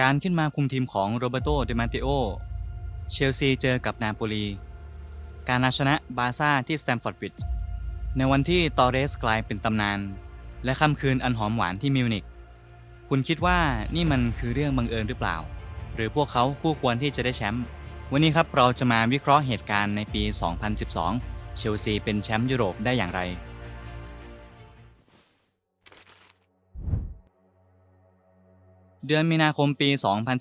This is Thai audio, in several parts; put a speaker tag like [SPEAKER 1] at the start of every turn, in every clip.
[SPEAKER 1] การขึ้นมาคุมทีมของโรเบโตเดมาติโอ เชลซีเจอกับนาโปลี การอาชนะบาร์ซ่าที่สแตมฟอร์ดบริดจ์ในวันที่ตอเรสกลายเป็นตำนาน และค่ำคืนอันหอมหวานที่มิวนิกคุณคิดว่านี่มันคือเรื่องบังเอิญหรือเปล่า หรือพวกเขาคู่ควรที่จะได้แชมป์วันนี้ครับเราจะมาวิเคราะห์เหตุการณ์ในปี 2012 เชลซีเป็นแชมป์ยุโรปได้อย่างไร เดือนมีนาคมปี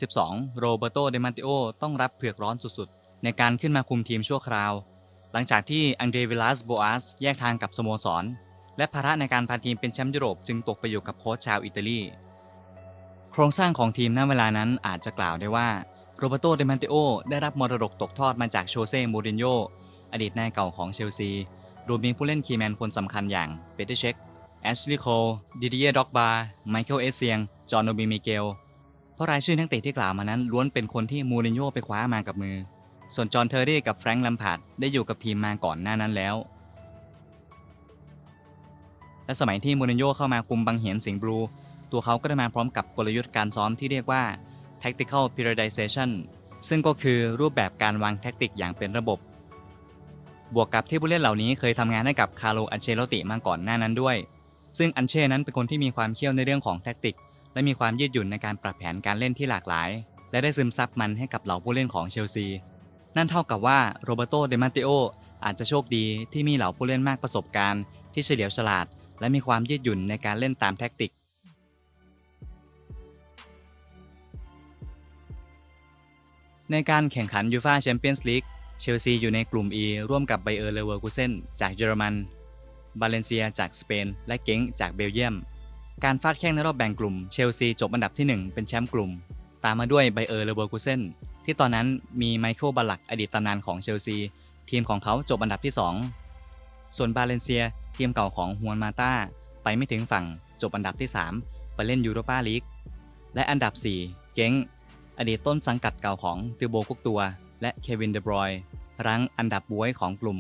[SPEAKER 1] 2012 โรเบโตเดมาติโอต้องรับเผือกร้อนสุดๆ ในการขึ้นมาคุมทีมชั่วคราว หลังจากที่อังเดรวิลาสโบอาสแยกทางกับสโมสร และภาระในการพาทีมเป็นแชมป์ยุโรปจึงตกไปอยู่กับโค้ชชาวอิตาลี โครงสร้างของทีมณเวลานั้นอาจจะกล่าวได้ว่าโรเบโตเดมาติโอได้รับมรดกตกทอดมาจากโชเซ่มูรินโญ่อดีตนายเก่าของเชลซีรวมมีผู้เล่นคีย์แมนคนสำคัญอย่างเปเตเชคแอชลีย์โคลดิเดียด็อกบาไมเคิลเอเซียง จอห์นโนบีมิเกล เพราะรายชื่อนักเตะที่กล่าวมานั้นล้วนเป็นคนที่มูรินโญ่ไปคว้ามากับมือ ส่วนจอห์นเทอร์รี่กับแฟรงค์ลัมพาร์ดได้อยู่กับทีมมาก่อนหน้านั้นแล้ว และสมัยที่มูรินโญ่เข้ามาคุมบังเหียนสิงห์บลู ตัวเขาก็ได้มาพร้อมกับกลยุทธ์การซ้อมที่เรียกว่า tactical periodization ซึ่งก็คือรูปแบบการวางแทคติกอย่างเป็นระบบบวกกับที่ผู้เล่นเหล่านี้เคยทำงานให้กับคาร์โลอันเชโลติมาก่อนหน้านั้นด้วย ซึ่งอันเช่นั้นเป็นคนที่มีความเชี่ยวในเรื่องของแทคติก และมีความยืดหยุ่นในการปรับแผนการเล่นที่หลากหลาย และได้ซึมซับมันให้กับเหล่าผู้เล่นของเชลซี นั่นเท่ากับว่าโรเบโตเดมาติโออาจจะโชคดีที่มีเหล่าผู้เล่นมากประสบการณ์ ที่เฉลียวฉลาด และมีความยืดหยุ่นในการเล่นตามแทคติก ในการแข่งขันยูฟาแชมเปี้ยนส์ลีกเชลซีอยู่ในกลุ่ม E ร่วมกับไบเออร์เลเวอร์กูเซนจากเยอรมัน บาเลนเซียจากสเปน และเก้งจากเบลเยียม การฟาดแข่งในรอบแบ่งกลุ่มเชลซีจบอันดับที่ 1 เป็นแชมป์กลุ่ม ตามมาด้วยไบเออร์เลเวอร์กูเซนที่ตอนนั้นมีไมเคิลบาลักอดีตตำนานของเชลซี ทีมของเขาจบอันดับที่ 2 ส่วนบาเลนเซีย ทีมเก่าของฮวนมาตาไปไม่ถึงฝั่งจบอันดับที่ 3 ไปเล่นยูโรปาลีกและอันดับ 4 เก้ง อดีตต้นสังกัดเก่าของติโบกุกตัว และเควินเดบรอยรั้งอันดับบวยของกลุ่ม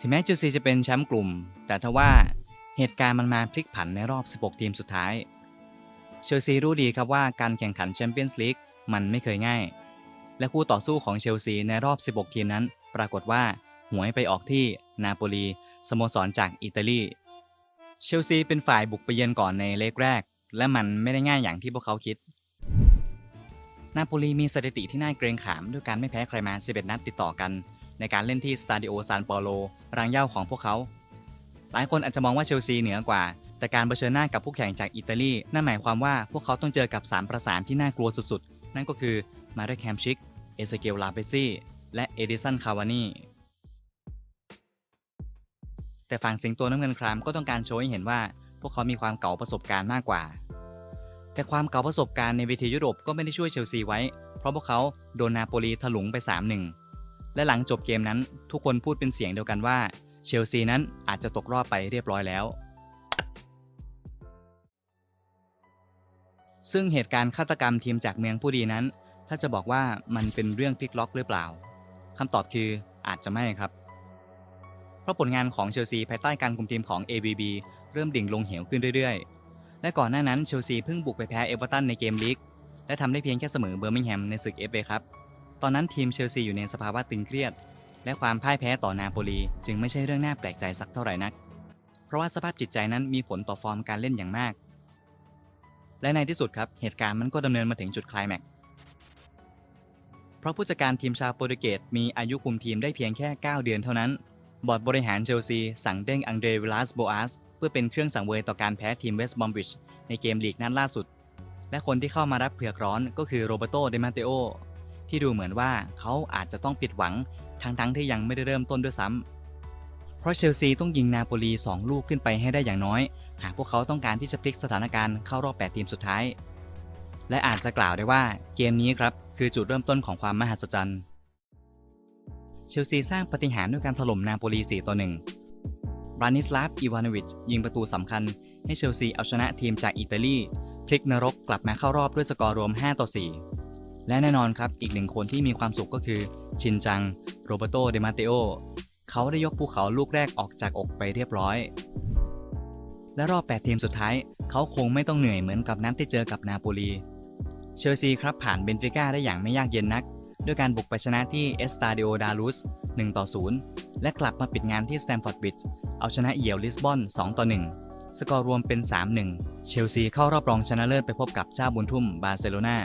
[SPEAKER 1] ถึงแม้เชลซีจะเป็นแชมป์กลุ่ม แต่ทว่า เหตุการณ์มันมาพลิกผันในรอบ 16 ทีมสุดท้าย เชลซีรู้ดีครับว่าการแข่งขันแชมเปี้ยนส์ลีกมันไม่เคยง่าย และคู่ต่อสู้ของเชลซีในรอบ 16 ทีมนั้น ปรากฏว่าหวยไปออกที่นาโปลีสโมสรจากอิตาลี เชลซีเป็นฝ่ายบุกไปเยือนก่อนในเลกแรก และมันไม่ได้ง่ายอย่างที่พวกเขาคิด นาโปลีมีสถิติที่น่าเกรงขามด้วยการไม่แพ้ใครมา 11 นัดติดต่อกัน ในการเล่นที่สตาดิโอซานเปาโลรังเย่าของพวกเขา หลายคนอาจจะมองว่าเชลซีเหนือกว่า แต่การเผชิญหน้ากับผู้แข่งจากอิตาลีนั่นหมายความว่าพวกเขาต้องเจอกับสามประสานที่น่ากลัวสุดๆ นั่นก็คือมาเรแคมชิก เอเซเกลลาเปซี่และเอดิสันคาวานีแต่ฝั่งสิงโตน้ำเงินครามก็ต้องการโชว์ให้เห็นว่า พวกเขามีความเก่าประสบการณ์มากกว่า แต่ความเก่าประสบการณ์ในเวทียุโรปก็ไม่ได้ช่วยเชลซีไว้ เพราะพวกเขาโดนนาโปลีถลุงไป 3-1 และหลังจบเกมนั้น ทุกคนพูดเป็นเสียงเดียวกันว่า เชลซีนั้นอาจจะตกรอบไปเรียบร้อยแล้ว ซึ่งเหตุการณ์ฆาตกรรมทีมจากเมืองผู้ดีนั้น ถ้าจะบอกว่ามันเป็นเรื่องพลิกล็อกหรือเปล่าคำตอบคืออาจจะไม่ครับ เพราะผลงานของเชลซีภายใต้การคุมทีมของ AVB เริ่มดิ่งลงเหวขึ้นเรื่อยๆ และก่อนหน้านั้นเชลซีเพิ่งบุกไปแพ้เอเวอร์ตันในเกมลีก และทำได้เพียงแค่เสมอเบอร์มิงแฮมในศึกเอฟเอครับ ตอนนั้นทีมเชลซีอยู่ในสภาวะตึงเครียด และความพ่ายแพ้ต่อนาโปลีจึงไม่ใช่เรื่องน่าแปลกใจสักเท่าไหร่นัก เพราะว่าสภาพจิตใจนั้นมีผลต่อฟอร์มการเล่นอย่างมาก และในที่สุดครับเหตุการณ์มันก็ดำเนินมาถึงจุดคลายแม็กเพราะผู้จัดการทีมชาวโปรตุเกสมีอายุคุมทีมได้เพียงแค่ 9 เดือนเท่านั้น บอร์ดบริหารเชลซีสั่งเด้งอังเดรวิลาสโบอาสเพื่อเป็นเครื่องสังเวยต่อการแพ้ทีมเวสต์บอมบริดจ์ในเกมลีกนัดล่าสุด และคนที่เข้ามารับเผือกร้อนก็คือโรเบโตเดมาเตโอที่ดูเหมือนว่าเขาอาจจะต้องผิดหวัง ทั้งๆทที่ยังไม่ได้เริ่มต้นด้วยซ้ำเพราะเชลซีต้องยิงนาโปลี 2 ลูกขึ้นไปให้ได้อย่างน้อย หากพวกเขาต้องการที่จะพลิกสถานการณ์เข้ารอบ 8 ทีมสุดท้าย และอาจจะกล่าวได้ว่าเกมนี้ครับ คือจุดเริ่มต้นของความมหัศจรรย์เชลซีสร้างปฏิหารด้วยการถล่มนาโปลี4ต่อ1บรานิสลาฟ อีวานวิช ยิงประตูสำคัญ ให้เชลซีเอาชนะทีมจากอิตาลี พลิกนรกกลับมาเข้ารอบด้วยสกอร์รวม 5 ต่อ 4 และแน่นอนครับอีกหนึ่งคนที่มีความสุขก็คือชินจังโรเบโตเดมาเตโอเขาได้ยกภูเขาลูกแรกออกจากอกไปเรียบร้อย และรอบ 8 ทีมสุดท้าย เขาคงไม่ต้องเหนื่อยเหมือนกับนัดที่เจอกับนาโปลีเชลซีครับผ่านเบนฟิก้าได้อย่างไม่ยากเย็นนัก ด้วยการบุกไปชนะที่เอสตาเดโอดารุส1ต่อ0และกลับมาปิดงานที่สแตมฟอร์ดบริดจ์เอาชนะเอี่ยวลิสบอน2ต่อ1สกอร์รวมเป็น 3-1 เชลซีเข้ารอบรองชนะเลิศไปพบกับเจ้าบุญทุ่มบาร์เซโลนา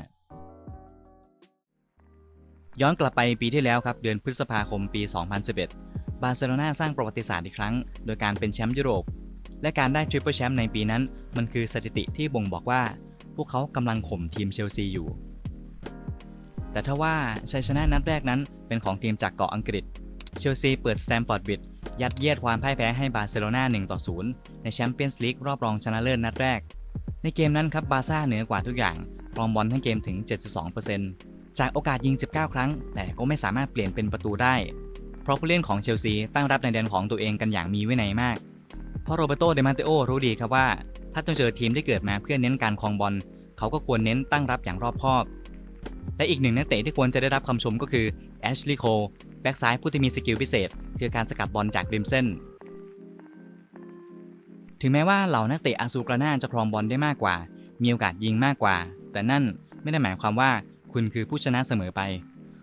[SPEAKER 1] ย้อนกลับไปปีที่แล้วครับ เดือนพฤษภาคมปี 2011 บาร์เซโลนาสร้างประวัติศาสตร์อีกครั้ง โดยการเป็นแชมป์ยุโรป และการได้ทริปเปิลแชมป์ในปีนั้น มันคือสถิติที่บ่งบอกว่า พวกเขากำลังข่มทีมเชลซีอยู่ แต่ถ้าว่าชัยชนะนัดแรกนั้นเป็นของทีมจากเกาะอังกฤษ เชลซีเปิดสแตมฟอร์ดบิดยัดเยียดความพ่ายแพ้ให้บาร์เซโลนา1ต่อ0ในแชมเปี้ยนส์ลีกรอบรองชนะเลิศนัดแรก ในเกมนั้นครับบาร์ซ่าเหนือกว่าทุกอย่างครองบอลทั้งเกมถึง 72% จากโอกาสยิง 19 ครั้ง แต่ก็ไม่สามารถเปลี่ยนเป็นประตูได้ เพราะผู้เล่นของเชลซีตั้งรับในแดนของตัวเองกันอย่างมีวินัยมาก เพราะโรเบโตเดมาเตโอรู้ดีครับว่า ถ้าต้องเจอทีมที่เกิดมาเพื่อเน้นการครองบอล เขาก็ควรเน้นตั้งรับอย่างรอบคอบ และอีกหนึ่งนักเตะที่ควรจะได้รับคำชมก็คือแอชลีย์โคลแบ็กซ้ายผู้ที่มีสกิลพิเศษ คือการสกัดบอลจากริมเส้น ถึงแม้ว่าเหล่านักเตะอาซูกราน่าจะครองบอลได้มากกว่า มีโอกาสยิงมากกว่า แต่นั่นไม่ได้หมายความว่า คุณคือผู้ชนะเสมอไป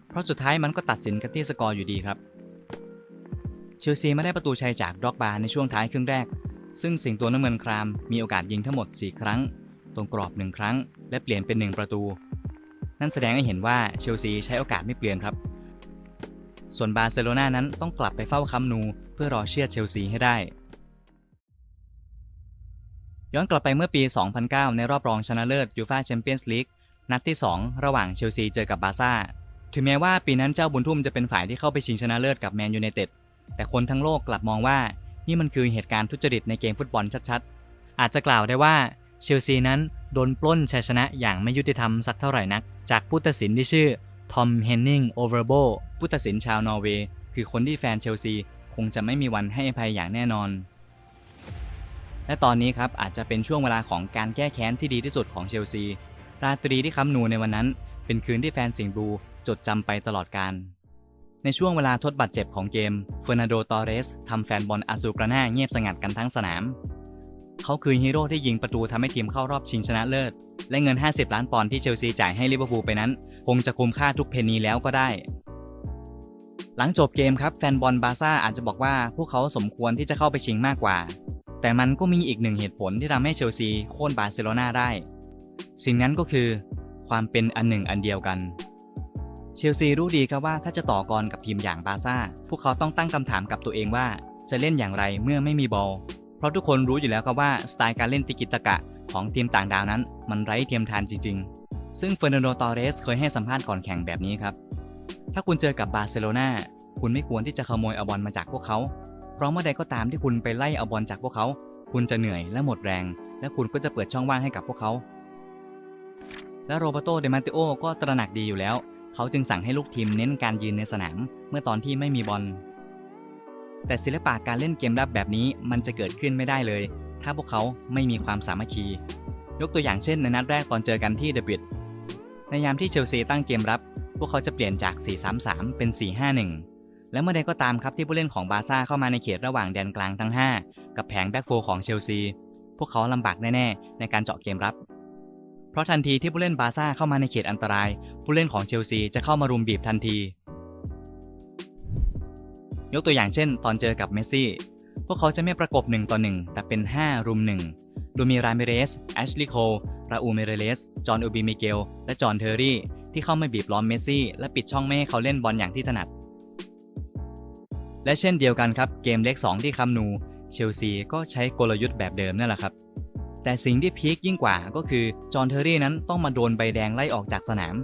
[SPEAKER 1] เพราะสุดท้ายมันก็ตัดสินกันที่สกอร์อยู่ดีครับ เชลซีไม่ได้ประตูชัยจากด็อกบาในช่วงท้ายครึ่งแรก ซึ่งสิงตัวน้ำเงินครามมีโอกาสยิงทั้งหมด 4 ครั้ง ตรงกรอบ 1 ครั้ง และเปลี่ยนเป็น 1 ประตู นั่นแสดงให้เห็นว่าเชลซีใช้โอกาสไม่เปลี่ยนครับ ส่วนบาร์เซโลนานั้นต้องกลับไปเฝ้าคัมนูเพื่อรอเชียดเชลซีให้ได้ย้อนกลับไปเมื่อปี 2009 ในรอบรองชนะเลิศยูฟาแชมเปี้ยนส์ลีก นัดที่ 2 ระหว่างเชลซีเจอกับบาร์ซ่า ถึงแม้ว่าปีนั้นเจ้าบุญทุ่มจะเป็นฝ่ายที่เข้าไปชิงชนะเลิศกับแมนยูไนเต็ด แต่คนทั้งโลกกลับมองว่านี่มันคือเหตุการณ์ทุจริตในเกมฟุตบอลชัดๆ อาจจะกล่าวได้ว่าเชลซีนั้นโดนปล้นชัยชนะอย่างไม่ยุติธรรมสักเท่าไหร่นัก จากผู้ตัดสินที่ชื่อทอมเฮนนิงโอเวอร์โบผู้ตัดสินชาวนอร์เวย์คือคนที่แฟนเชลซีคงจะไม่มีวันให้อภัยอย่างแน่นอน และตอนนี้ครับอาจจะเป็นช่วงเวลาของการแก้แค้นที่ดีที่สุดของเชลซี ราตรีที่ค้ำนูในวันนั้น เป็นคืนที่แฟนสิงห์บลูจดจำไปตลอดกาลในช่วงเวลาทดบาดเจ็บของเกมเฟอร์นันโด ตอเรสทำแฟนบอลอาซูกราน่าเงียบสงัดกันทั้งสนาม เขาคือฮีโร่ที่ยิงประตูทำให้ทีมเข้ารอบชิงชนะเลิศ และเงิน 50 ล้านปอนด์ที่เชลซีจ่ายให้ลิเวอร์พูลไปนั้น คงจะคุ้มค่าทุกเพนนีแล้วก็ได้ หลังจบเกมครับแฟนบอลบาร์ซ่าอาจจะบอกว่าพวกเขาสมควรที่จะเข้าไปชิงมากกว่า แต่มันก็มีอีกหนึ่งเหตุผลที่ทำให้เชลซีโค่นบาร์เซโลนาได้ สิ่งนั้นก็คือ ความเป็นอันหนึ่งอันเดียวกัน เชลซีรู้ดีครับว่าถ้าจะต่อกรกับทีมอย่างบาร์ซ่า พวกเขาต้องตั้งคำถามกับตัวเองว่า จะเล่นอย่างไรเมื่อไม่มีบอล เพราะทุกคนรู้อยู่แล้วครับว่าสไตล์การเล่นติกิตะกะของทีมต่างดาวนั้น มันไร้เทียมทานจริง ๆ ซึ่งเฟอร์นันโด ตอเรสเคยให้สัมภาษณ์ก่อนแข่งแบบนี้ครับ ถ้าคุณเจอกับบาร์เซโลนาคุณไม่ควรที่จะขโมยเอาบอลมาจากพวกเขา เพราะเมื่อใดก็ตามที่คุณไปไล่เอาบอลจากพวกเขา คุณจะเหนื่อยและหมดแรง และคุณก็จะเปิดช่องว่างให้กับพวกเขา และโรเบโตเดมาติโอก็ตระหนักดีอยู่แล้ว เขาจึงสั่งให้ลูกทีมเน้นการยืนในสนามเมื่อตอนที่ไม่มีบอล แต่ศิลปะการเล่นเกมรับแบบนี้มันจะเกิดขึ้นไม่ได้เลย ถ้าพวกเขาไม่มีความสามัคคี ยกตัวอย่างเช่นในนัดแรกตอนเจอกันที่เดบิดในยามที่เชลซีตั้งเกมรับ พวกเขาจะเปลี่ยนจาก 4-3-3 เป็น 4-5-1 และเมื่อใดก็ตามครับที่ผู้เล่นของบาร์ซ่าเข้ามาในเขตระหว่างแดนกลางทั้ง 5 กับแผงแบ็กโฟของเชลซี พวกเขาลำบากแน่ ๆ ในการเจาะเกมรับ เพราะทันทีที่ผู้เล่นบาร์ซ่าเข้ามาในเขตอันตราย ผู้เล่นของเชลซีจะเข้ามารุมบีบทันที ยกตัวอย่างเช่น ตอนเจอกับเมสซี่ พวกเขาจะไม่ประกบ1ต่อ1 แต่เป็น 5 รุม 1 โดยมีรามิเรสแอชลีย์โคลราอูเมเรเลส จอห์นอูบิมิเกล และจอห์นเทอร์รี่ ที่เข้ามาบีบล้อมเมสซี่ และปิดช่องไม่ให้เขาเล่นบอลอย่างที่ถนัด และเช่นเดียวกันครับ เกมเล็ก2ที่คัมนู เชลซีก็ใช้กลยุทธ์แบบเดิมนั่นแหละครับ แต่สิ่งที่พีคยิ่งกว่าก็คือจอห์นเทอร์รี่นั้นต้องมาโดนใบแดงไล่ออกจากสนาม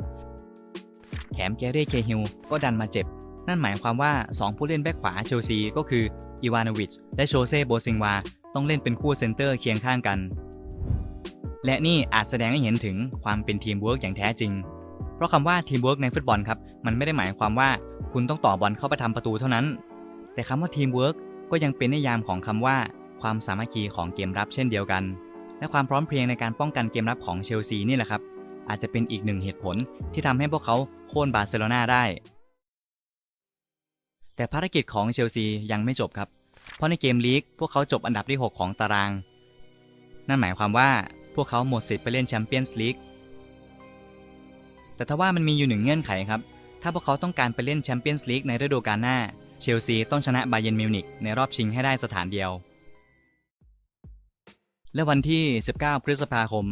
[SPEAKER 1] แถมแกเร่เคฮิลก็ดันมาเจ็บ นั่นหมายความว่า 2 ผู้เล่นแบ็คขวาเชลซีก็คืออีวานวิชและโชเซ่โบซิงวาต้องเล่นเป็นคู่เซนเตอร์เคียงข้างกัน และนี่อาจแสดงให้เห็นถึงความเป็นทีมเวิร์กอย่างแท้จริง เพราะคำว่าทีมเวิร์กในฟุตบอลครับมันไม่ได้หมายความว่าคุณต้องต่อบอลเข้าไปทำประตูเท่านั้น แต่คำว่าทีมเวิร์กก็ยังเป็นนิยามของคำว่า ความสามัคคีของเกมรับเช่นเดียวกัน และความพร้อมเพรียงในการป้องกันเกมรับของเชลซีนี่แหละครับ อาจจะเป็นอีกหนึ่งเหตุผลที่ทำให้พวกเขาโค่นบาร์เซโลนาได้ แต่ภารกิจของเชลซียังไม่จบครับ เพราะในเกมลีกพวกเขาจบอันดับที่ 6 ของตาราง นั่นหมายความว่าพวกเขาหมดสิทธิ์ไปเล่นแชมเปี้ยนส์ลีกแต่ถ้าว่ามันมีอยู่หนึ่งเงื่อนไขครับ ถ้าพวกเขาต้องการไปเล่นแชมเปี้ยนส์ลีกในฤดูกาลหน้า เชลซีต้องชนะบาเยนมิวนิกในรอบชิงให้ได้สถานเดียว และวันที่ 19 พฤษภาคม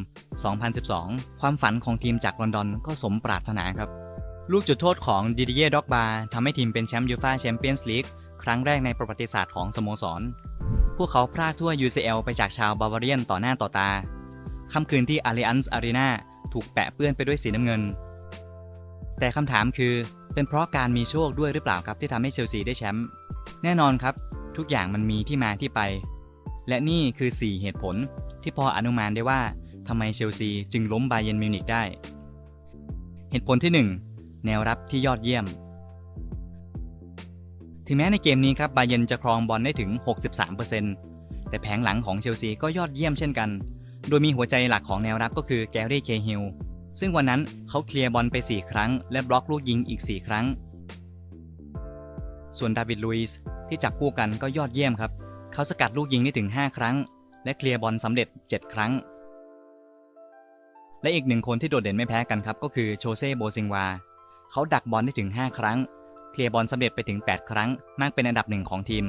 [SPEAKER 1] 2012 ความฝันของทีมจากลอนดอนก็สมปรารถนาครับ ลูกจุดโทษของดิดิเย่ด็อกบาทำให้ทีมเป็นแชมป์ยูฟ่าแชมเปี้ยนส์ลีกครั้งแรกในประวัติศาสตร์ของสโมสร พวกเขาพลาดทั่ว UCL ไปจากชาวบาวาเรียนต่อหน้าต่อตา ค่ำคืนที่ Allianz Arena ถูกแปะเปื้อนไปด้วยสีน้ำเงิน แต่คำถามคือ เป็นเพราะการมีโชคด้วยหรือเปล่าครับที่ทำให้เชลซีได้แชมป์ แน่นอนครับ ทุกอย่างมันมีที่มาที่ไป และนี่คือ 4 เหตุผลที่พออนุมานได้ว่าทำไมเชลซีจึงล้มบาเยนมิวนิกได้ เหตุผลที่ 1 แนวรับที่ยอดเยี่ยม ถึงแม้ในเกมนี้ครับบาเยนจะครองบอลได้ถึง 63%แต่แผงหลังของเชลซีก็ยอดเยี่ยมเช่นกัน โดยมีหัวใจหลักของแนวรับก็คือแกรี่เคฮิลซึ่งวันนั้นเขาเคลียร์บอลไป 4 ครั้ง และบล็อกลูกยิงอีก 4 ครั้ง ส่วนดาวิดลุยส์ที่จับคู่กันก็ยอดเยี่ยมครับ เขาสกัดลูกยิงได้ถึง 5 ครั้ง และเคลียร์บอลสำเร็จ 7 ครั้ง และอีกหนึ่งคนที่โดดเด่นไม่แพ้กันครับ ก็คือโชเซ่โบซิงวา เขาดักบอลได้ถึง 5 ครั้ง เคลียร์บอลสำเร็จไปถึง 8 ครั้ง มากเป็นอันดับหนึ่งของทีม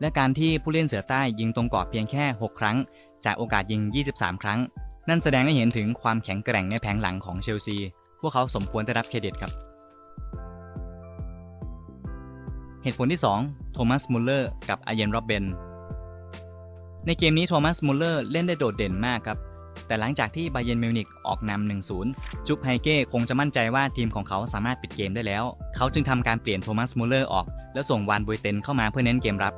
[SPEAKER 1] และการที่ผู้เล่นเสือใต้ยิงตรงกรอบเพียงแค่ 6 ครั้ง จากโอกาสยิง 23 ครั้ง นั่นแสดงให้เห็นถึงความแข็งแกร่งในแผงหลังของเชลซี พวกเขาสมควรได้รับเครดิตครับ เหตุผลที่ 2 โทมัสมุลเลอร์กับอาเยนโรบเบน ในเกมนี้โทมัสมุลเลอร์เล่นได้โดดเด่นมากครับ แต่หลังจากที่บาเยร์นมิวนิกออกนำ1-0 จุ๊บไฮเก้คงจะมั่นใจว่าทีมของเขาสามารถปิดเกมได้แล้ว เขาจึงทำการเปลี่ยนโทมัสมุลเลอร์ออก แล้วส่งวานบุยเตนเข้ามาเพื่อเน้นเกมรับ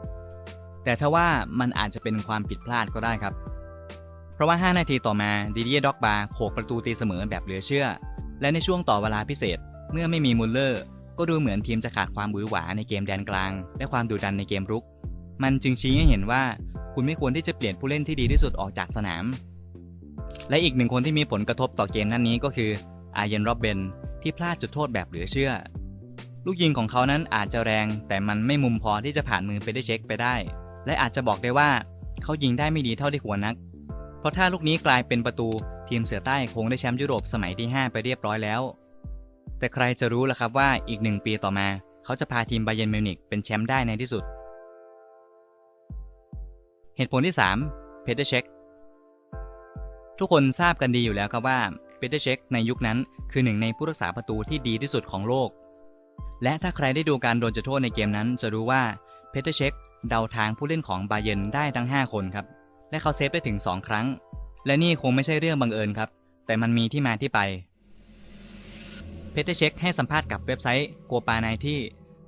[SPEAKER 1] แต่ถ้าว่ามันอาจจะเป็นความผิดพลาดก็ได้ครับ เพราะว่า 5 นาทีต่อมาดิเดียด็อกบาโขกประตูตีเสมอแบบเหลือเชื่อ และในช่วงต่อเวลาพิเศษเมื่อไม่มีมุลเลอร์ ก็ดูเหมือนทีมจะขาดความหวือหวาในเกมแดนกลาง และความดุดันในเกมรุก มันจึงชี้ให้เห็นว่าคุณไม่ควรที่จะเปลี่ยนผู้เล่นที่ดีที่สุดออกจากสนาม และอีกหนึ่งคนที่มีผลกระทบต่อเกมนั้นนี้ก็คืออาเยนโรบเบนที่พลาดจุดโทษแบบเหลือเชื่อ ลูกยิงของเขานั้นอาจจะแรง แต่มันไม่มุมพอที่จะผ่านมือไปได้เช็คไปได้ และอาจจะบอกได้ว่าเขายิงได้ไม่ดีเท่าที่ควรนัก เพราะถ้าลูกนี้กลายเป็นประตูทีมเสือใต้คงได้แชมป์ยุโรปสมัยที่ 5 ไปเรียบร้อยแล้ว แต่ใครจะรู้ล่ะครับว่าอีกหนึ่งปีต่อมา เขาจะพาทีมไบเยนมิวนิกเป็นแชมป์ได้ในที่สุด เหตุผลที่ 3 เพเทเช็คทุกคนทราบกันดีอยู่แล้วครับว่าเพเทเช็คในยุคนั้นคือหนึ่งในผู้รักษาประตูที่ดีที่สุดของโลก และถ้าใครได้ดูการโดนจุดโทษในเกมนั้น จะรู้ว่าเพเทเช็คเดาทางผู้เล่นของบาเยนได้ทั้ง 5 คนครับ และเขาเซฟได้ถึง 2 ครั้ง และนี่คงไม่ใช่เรื่องบังเอิญครับ แต่มันมีที่มาที่ไป เพเทเช็คให้สัมภาษณ์กับเว็บไซต์โกปาไนที่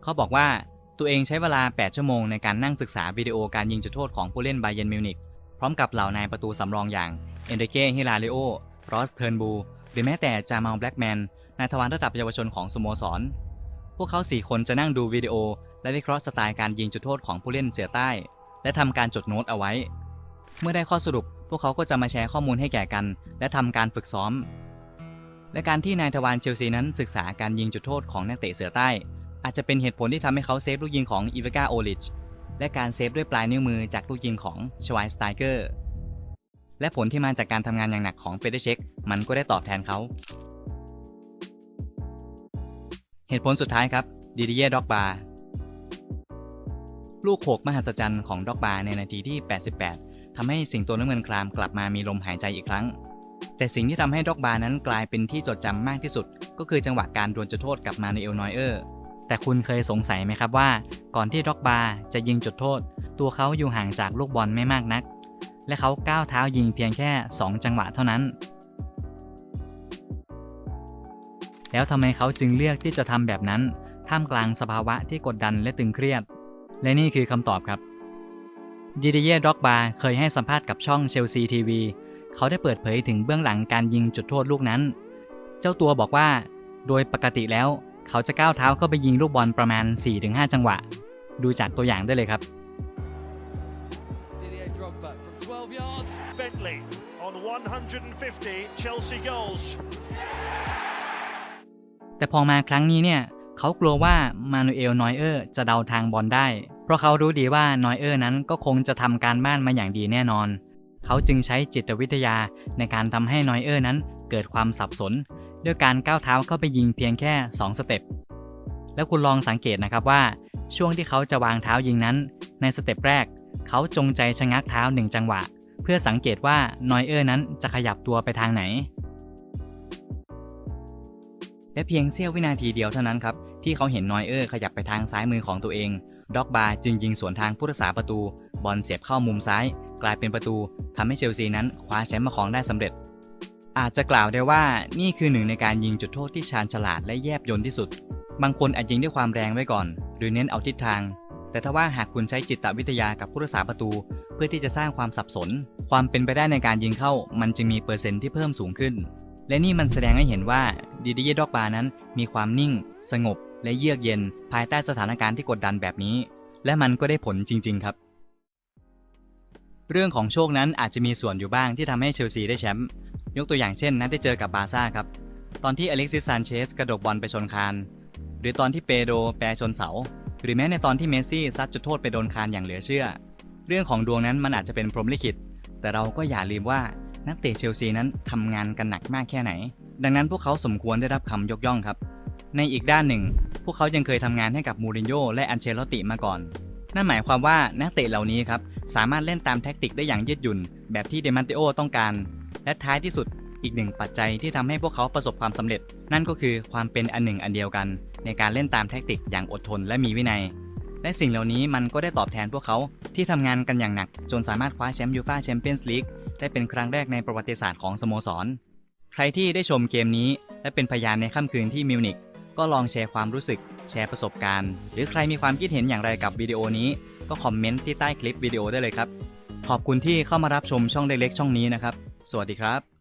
[SPEAKER 1] เขาบอกว่าตัวเองใช้เวลา 8 ชั่วโมงในการนั่งศึกษาวิดีโอการยิงจุดโทษของผู้เล่นบาเยร์นมิวนิกพร้อมกับเหล่านายประตูสำรองอย่างเอนเดเก้ฮิลาเลโอรอสเทิร์นบูหรือแม้แต่จามาลแบล็กแมนนายทวารระดับเยาวชนของสโมสร พวกเขา 4 คนจะนั่งดูวิดีโอ และวิเคราะห์สไตล์การยิงจุดโทษของผู้เล่นเสือใต้ และทำการจดโน้ตเอาไว้ เมื่อได้ข้อสรุป พวกเขาก็จะมาแชร์ข้อมูลให้แก่กัน และทำการฝึกซ้อม และการที่นายทวารเชลซีนั้นศึกษาการยิงจุดโทษของนักเตะเสือใต้ อาจจะเป็นเหตุผลที่ทำให้เขาเซฟลูกยิงของอีเวกาโอลิชและการเซฟด้วยปลายนิ้วมือจากลูกยิงของชวายสไตเกอร์และผลที่มาจากการทำงานอย่างหนักของเปเดเช็คมันก็ได้ตอบแทนเขา เหตุผลสุดท้ายครับดิดิเย่ด็อกบาลูกโขกมหัศจรรย์ของด็อกบาในนาทีที่ 88ทำให้สิงโตน้ำเงินครามกลับมามีลมหายใจอีกครั้ง แต่สิ่งที่ทำให้ด็อกบานั้นกลายเป็นที่จดจำมากที่สุด ก็คือจังหวะการดวลจุดโทษกับมานูเอลนอยเออร์ แต่คุณเคยสงสัยไหมครับว่า ก่อนที่ด็อกบาจะยิงจุดโทษ ตัวเขาอยู่ห่างจากลูกบอลไม่มากนัก และเขาก้าวเท้ายิงเพียงแค่ 2 จังหวะเท่านั้น แล้วทำไมเขาจึงเลือกที่จะทำแบบนั้น ท่ามกลางสภาวะที่กดดันและตึงเครียด และนี่คือคำตอบครับดิเดียด็อกบาเคยให้สัมภาษณ์กับช่องเชลซีทีวี เขาได้เปิดเผยถึงเบื้องหลังการยิงจุดโทษลูกนั้น เจ้าตัวบอกว่า โดยปกติแล้ว เขาจะก้าวเท้าเข้าไปยิงลูกบอลประมาณ 4-5 จังหวะ ดูจากตัวอย่างได้เลยครับ
[SPEAKER 2] Didier Drogba from 12 yards.
[SPEAKER 3] Bentley on 150 Chelsea goals.
[SPEAKER 1] แต่พอมาครั้งนี้เนี่ย เขากลัวว่ามานูเอลนอยเออร์จะเดาทางบอลได้ เพราะเขารู้ดีว่านอยเออร์นั้นก็คงจะทำการบ้านมาอย่างดีแน่นอน เขาจึงใช้จิตวิทยาในการทำให้นอยเออร์นั้นเกิดความสับสน ด้วยการก้าวเท้าเข้าไปยิงเพียงแค่ 2 สเต็ป แล้วคุณลองสังเกตนะครับว่า ช่วงที่เขาจะวางเท้ายิงนั้น ในสเต็ปแรก เขาจงใจชะงักเท้าหนึ่งจังหวะ เพื่อสังเกตว่านอยเออร์นั้นจะขยับตัวไปทางไหน และเพียงเสี้ยววินาทีเดียวเท่านั้นครับที่เขาเห็นนอยเออร์ขยับไปทางซ้ายมือของตัวเอง ด็อกบาจึงยิงสวนทางผู้รักษาประตู บอลเสียบเข้ามุมซ้าย กลายเป็นประตูทำให้เชลซีนั้นคว้าแชมป์มาครองได้สำเร็จ อาจจะกล่าวได้ว่านี่คือหนึ่งในการยิงจุดโทษที่ชาญฉลาดและแยบยลที่สุด บางคนอาจยิงด้วยความแรงไว้ก่อน หรือเน้นเอาทิศทาง แต่ถ้าว่าหากคุณใช้จิตวิทยากับผู้รักษาประตู เพื่อที่จะสร้างความสับสน ความเป็นไปได้ในการยิงเข้า มันจึงมีเปอร์เซ็นต์ที่เพิ่มสูงขึ้นและนี่มันแสดงให้เห็นว่าดิดิเยดอกบานั้นมีความนิ่ง สงบ และเยือกเย็นภายใต้สถานการณ์ที่กดดันแบบนี้ และมันก็ได้ผลจริง ๆ ครับ เรื่องของโชคนั้นอาจจะมีส่วนอยู่บ้างที่ทำให้เชลซีได้แชมป์ยกตัวอย่างเช่น นัดที่เจอกับบาร์ซ่าครับ ตอนที่อเล็กซิสซานเชสกระดกบอลไปชนคานหรือตอนที่เปโดแปรชนเสา หรือแม้ในตอนที่เมสซี่ซัดจุดโทษไปโดนคานอย่างเหลือเชื่อ เรื่องของดวงนั้นมันอาจจะเป็นพรหมลิขิต แต่เราก็อย่าลืมว่านักเตะเชลซีนั้นทำงานกันหนักมากแค่ไหน ดังนั้นพวกเขาสมควรได้รับคำยกย่องครับ ในอีกด้านหนึ่ง พวกเขายังเคยทำงานให้กับมูรินโญ่และอันเชลติมาก่อน นั่นหมายความว่านักเตะเหล่านี้ครับสามารถเล่นตามแท็กติกได้อย่างยืดหยุ่น แบบที่เดมันเตโอต้องการ และท้ายที่สุดอีกหนึ่งปัจจัยที่ทำให้พวกเขาประสบความสำเร็จ นั่นก็คือความเป็นอันหนึ่งอันเดียวกัน ในการเล่นตามแท็กติกอย่างอดทนและมีวินัย และสิ่งเหล่านี้มันก็ได้ตอบแทนพวกเขาที่ทำงานกันอย่างหนัก จนสามารถคว้าแชมป์ยูฟ่าแชมเปี้ยนส์ลีกได้เป็นครั้งแรกในประวัติศาสตร์ของสโมสร ใครที่ได้ชมเกมนี้ และเป็นพยานในค่ำคืนที่มิวนิกก็ลองแชร์ความรู้สึก แชร์ประสบการณ์ หรือใครมีความคิดเห็นอย่างไรกับวิดีโอนี้ ก็คอมเมนต์ที่ใต้คลิปวิดีโอได้เลยครับ ขอบคุณที่เข้ามารับชมช่องเล็กๆช่องนี้นะครับ สวัสดีครับ